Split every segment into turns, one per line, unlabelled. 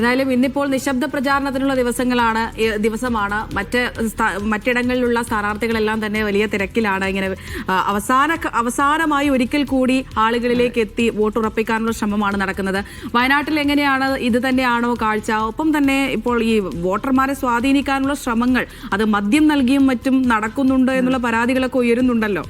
എന്തായാലും ഇന്നിപ്പോൾ നിശബ്ദ പ്രചാരണത്തിനുള്ള ദിവസങ്ങളാണ് ദിവസമാണ്. മറ്റ് മറ്റിടങ്ങളിലുള്ള സ്ഥാനാർത്ഥികളെല്ലാം തന്നെ വലിയ തിരക്കിലാണ്. ഇങ്ങനെ അവസാന അവസാനമായി ഒരിക്കൽ കൂടി ആളുകളിലേക്ക് എത്തി വോട്ട് ഉറപ്പിക്കാനുള്ള ശ്രമമാണ് നടക്കുന്നത്. വയനാട്ടിൽ എങ്ങനെയാണ് ഇത് തന്നെയാണോ കാഴ്ച? ഒപ്പം തന്നെ ഇപ്പോൾ ഈ വോട്ടർമാരെ സ്വാധീനിക്കാനുള്ള ശ്രമങ്ങൾ അത് മദ്യം നൽകിയും മറ്റും നടക്കുന്നുണ്ട് എന്നുള്ള പരാതികളൊക്കെ ഉയരുന്നുണ്ടല്ലോ.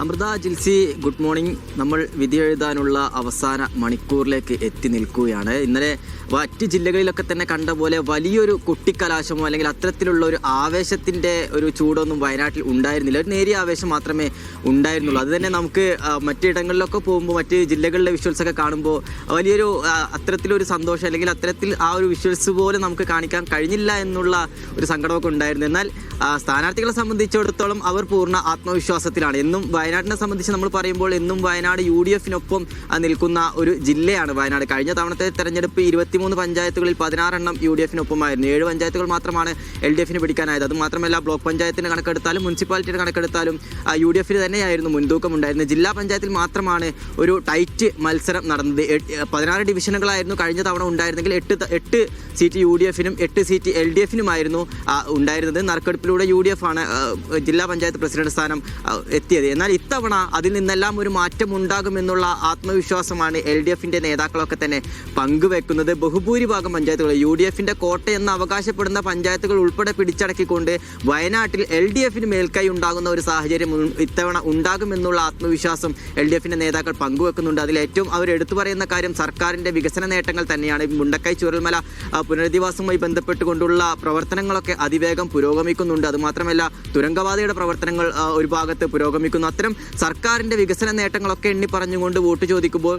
Amrita Jilsy good morning. നമ്മൾ വിധി എഴുതാനുള്ള അവസാന മണിക്കൂറിലേക്ക് എത്തി നിൽക്കുകയാണ്. ഇന്നലെ മറ്റ് ജില്ലകളിലൊക്കെ തന്നെ കണ്ട പോലെ വലിയൊരു കുട്ടിക്കലാശമോ അല്ലെങ്കിൽ അത്തരത്തിലുള്ള ഒരു ആവേശത്തിന്റെ ഒരു ചൂടൊന്നും വയനാട്ടിൽ ഉണ്ടായിരുന്നില്ല. ഒരു നേരിയ ആവേശം മാത്രമേ ഉണ്ടായിരുന്നുള്ളൂ. അത് തന്നെ നമുക്ക് മറ്റിടങ്ങളിലൊക്കെ പോകുമ്പോൾ മറ്റ് ജില്ലകളിലെ വിഷ്വൽസ് ഒക്കെ കാണുമ്പോൾ വലിയൊരു അത്തരത്തിലൊരു സന്തോഷം അല്ലെങ്കിൽ അത്തരത്തിൽ ആ ഒരു വിഷ്വൽസ് പോലെ നമുക്ക് കാണിക്കാൻ കഴിഞ്ഞില്ല എന്നുള്ള ഒരു സങ്കടമൊക്കെ ഉണ്ടായിരുന്നു. എന്നാൽ സ്ഥാനാർത്ഥികളെ സംബന്ധിച്ചിടത്തോളം അവർ പൂർണ ആത്മവിശ്വാസത്തിലാണ്. എന്നും വയനാട്ടിനെ സംബന്ധിച്ച് നമ്മൾ പറയുമ്പോൾ എന്നും വയനാട് യു ഡി എഫിനൊപ്പം നിൽക്കുന്ന ഒരു ജില്ലയാണ് വയനാട്. കഴിഞ്ഞ തവണത്തെ തെരഞ്ഞെടുപ്പ് ഇരുപത്തിമൂന്ന് പഞ്ചായത്തുകളിൽ പതിനാറെണ്ണം യു ഡി എഫിനൊപ്പമായിരുന്നു. ഏഴ് പഞ്ചായത്തുകൾ മാത്രമാണ് എൽ ഡി എഫിന് പിടിക്കാനായത്. അത് മാത്രമല്ല ബ്ലോക്ക് പഞ്ചായത്തിന് കണക്കെടുത്താലും മുനിസിപ്പാലിറ്റിയുടെ കണക്കെടുത്താലും യു ഡി എഫിന് തന്നെയായിരുന്നു മുൻതൂക്കം ഉണ്ടായിരുന്നത് ജില്ലാ പഞ്ചായത്തിൽ മാത്രമാണ് ഒരു ടൈറ്റ് മത്സരം നടന്നത്. പതിനാറ് ഡിവിഷനുകളായിരുന്നു കഴിഞ്ഞ തവണ ഉണ്ടായിരുന്നെങ്കിൽ എട്ട് എട്ട് സീറ്റ് യു ഡി എഫിനും എട്ട് സീറ്റ് എൽ ഡി എഫിനുമായിരുന്നു ഉണ്ടായിരുന്നത്. നറുക്കെടുപ്പിലൂടെ യു ഡി എഫ് ആണ് ജില്ലാ പഞ്ചായത്ത് പ്രസിഡന്റ് സ്ഥാനം എത്തിയത്. എന്നാൽ ഇത്തവണ അതിൽ നിന്നെല്ലാം ഒരു മാറ്റം ഉണ്ടാകുമെന്നുള്ള ആത്മവിശ്വാസമാണ് എൽ ഡി എഫിന്റെ നേതാക്കളൊക്കെ തന്നെ പങ്കുവെക്കുന്നത്. ബഹുഭൂരിഭാഗം പഞ്ചായത്തുകൾ യു ഡി എഫിന്റെ കോട്ടയെന്ന് അവകാശപ്പെടുന്ന പഞ്ചായത്തുകൾ ഉൾപ്പെടെ പിടിച്ചടക്കിക്കൊണ്ട് വയനാട്ടിൽ എൽ ഡി എഫിന് മേൽക്കൈ ഉണ്ടാകുന്ന ഒരു സാഹചര്യം ഇത്തവണ ഉണ്ടാകുമെന്നുള്ള ആത്മവിശ്വാസം എൽ ഡി എഫിന്റെ നേതാക്കൾ പങ്കുവെക്കുന്നുണ്ട്. അതിൽ ഏറ്റവും അവർ എടുത്തു പറയുന്ന കാര്യം സർക്കാരിന്റെ വികസന നേട്ടങ്ങൾ തന്നെയാണ്. മുണ്ടക്കൈ ചുരൽമല പുനരധിവാസവുമായി ബന്ധപ്പെട്ടുകൊണ്ടുള്ള പ്രവർത്തനങ്ങളൊക്കെ അതിവേഗം പുരോഗമിക്കുന്നുണ്ട്. അതുമാത്രമല്ല തുരങ്കപാതയുടെ പ്രവർത്തനങ്ങൾ ഒരു ഭാഗത്ത് പുരോഗമിക്കുന്നു. അത്തരം സർക്കാരിന്റെ വികസന നേട്ടങ്ങളൊക്കെ എണ്ണി പറഞ്ഞുകൊണ്ട് വോട്ട് ചോദിക്കുമ്പോൾ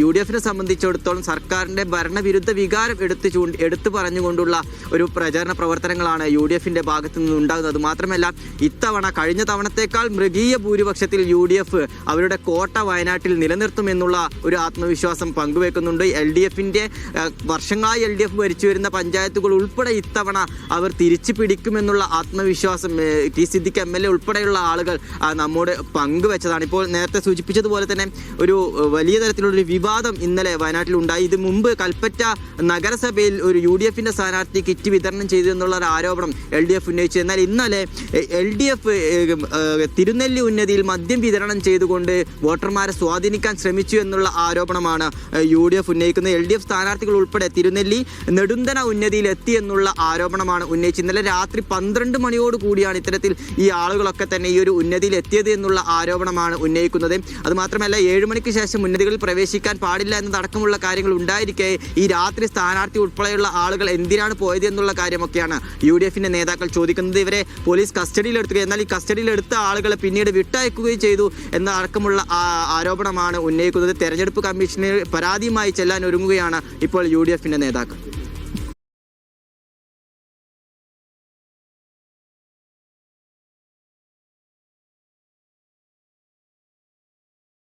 യു ഡി എഫിനെ സംബന്ധിച്ചിടത്തോളം സർക്കാരിന്റെ ഭരണവിരുദ്ധ വികാരം എടുത്തു ചൂ എടുത്തു പറഞ്ഞുകൊണ്ടുള്ള ഒരു പ്രചാരണ പ്രവർത്തനങ്ങളാണ് യു ഡി എഫിന്റെ ഭാഗത്തു നിന്ന് ഉണ്ടാകുന്നത്. മാത്രമല്ല ഇത്തവണ കഴിഞ്ഞ തവണത്തേക്കാൾ മൃഗീയ ഭൂരിപക്ഷത്തിൽ യു ഡി എഫ് അവരുടെ കോട്ട വയനാട്ടിൽ നിലനിർത്തുമെന്നുള്ള ഒരു ആത്മവിശ്വാസം പങ്കുവെക്കുന്നുണ്ട്. എൽ ഡി എഫിന്റെ വർഷങ്ങളായി എൽ ഡി എഫ് ഭരിച്ചു വരുന്ന പഞ്ചായത്തുകൾ ഉൾപ്പെടെ ഇത്തവണ അവർ തിരിച്ചു പിടിക്കുമെന്നുള്ള ആത്മവിശ്വാസം T Siddique M L A ഉൾപ്പെടെയുള്ള ആളുകൾ നമ്മോട് പങ്കുവെച്ചതാണ് ഇപ്പോൾ നേരത്തെ സൂചിപ്പിച്ചതുപോലെ തന്നെ ഒരു വലിയ തരത്തിലുള്ള ഒരു വിവാദം ഇന്നലെ വയനാട്ടിൽ ഉണ്ടായി ഇത് മുമ്പ് കൽപ്പറ്റ നഗരസഭയിൽ ഒരു യു ഡി എഫിന്റെ സ്ഥാനാർത്ഥി കിറ്റ് വിതരണം ചെയ്തു എന്നുള്ള ഒരു ആരോപണം എൽ ഡി എഫ് ഉന്നയിച്ചു. എന്നാൽ ഇന്നലെ എൽ ഡി എഫ് തിരുനെല്ലി ഉന്നതിയിൽ മദ്യം വിതരണം ചെയ്തുകൊണ്ട് വോട്ടർമാരെ സ്വാധീനിക്കാൻ ശ്രമിച്ചു എന്നുള്ള ആരോപണമാണ് യു ഡി എഫ് ഉന്നയിക്കുന്നത്. എൽ ഡി എഫ് സ്ഥാനാർത്ഥികൾ ഉൾപ്പെടെ തിരുനെല്ലി നെടുന്തന ഉന്നതിയിൽ എത്തി എന്നുള്ള ആരോപണമാണ് ഉന്നയിച്ചത്. ഇന്നലെ രാത്രി പന്ത്രണ്ട് മണിയോട് കൂടിയാണ് ഇത്തരത്തിൽ ഈ ആളുകളൊക്കെ തന്നെ ഈ ഒരു ഉന്നതിയിൽ എത്തിയത് എന്നുള്ള ആരോപണമാണ് ഉന്നയിക്കുന്നത്. അതുമാത്രമല്ല ഏഴുമണിക്ക് ഏഴ് മണിക്ക് ശേഷം ഉന്നതികളിൽ പ്രവേശിക്കാൻ പാടില്ല എന്നതടക്കമുള്ള കാര്യങ്ങൾ ഉണ്ടായിരിക്കെ ഈ രാത്രി സ്ഥാനാർത്ഥി ഉൾപ്പെടെയുള്ള ആളുകൾ എന്തിനാണ് പോയത് എന്നുള്ള കാര്യമൊക്കെയാണ് യു ഡി എഫിന്റെ നേതാക്കൾ ചോദിക്കുന്നത്. ഇവരെ പോലീസ് കസ്റ്റഡിയിൽ എന്നാൽ ഈ കസ്റ്റഡിയിൽ എടുത്ത ആളുകളെ പിന്നീട് വിട്ടയക്കുകയും ചെയ്തു എന്ന അടക്കമുള്ള ആരോപണമാണ് ഉന്നയിക്കുന്നത്. തെരഞ്ഞെടുപ്പ് കമ്മീഷന് പരാതിയുമായി ചെല്ലാൻ ഒരുങ്ങുകയാണ് ഇപ്പോൾ യു ഡി എഫിന്റെ നേതാക്കൾ.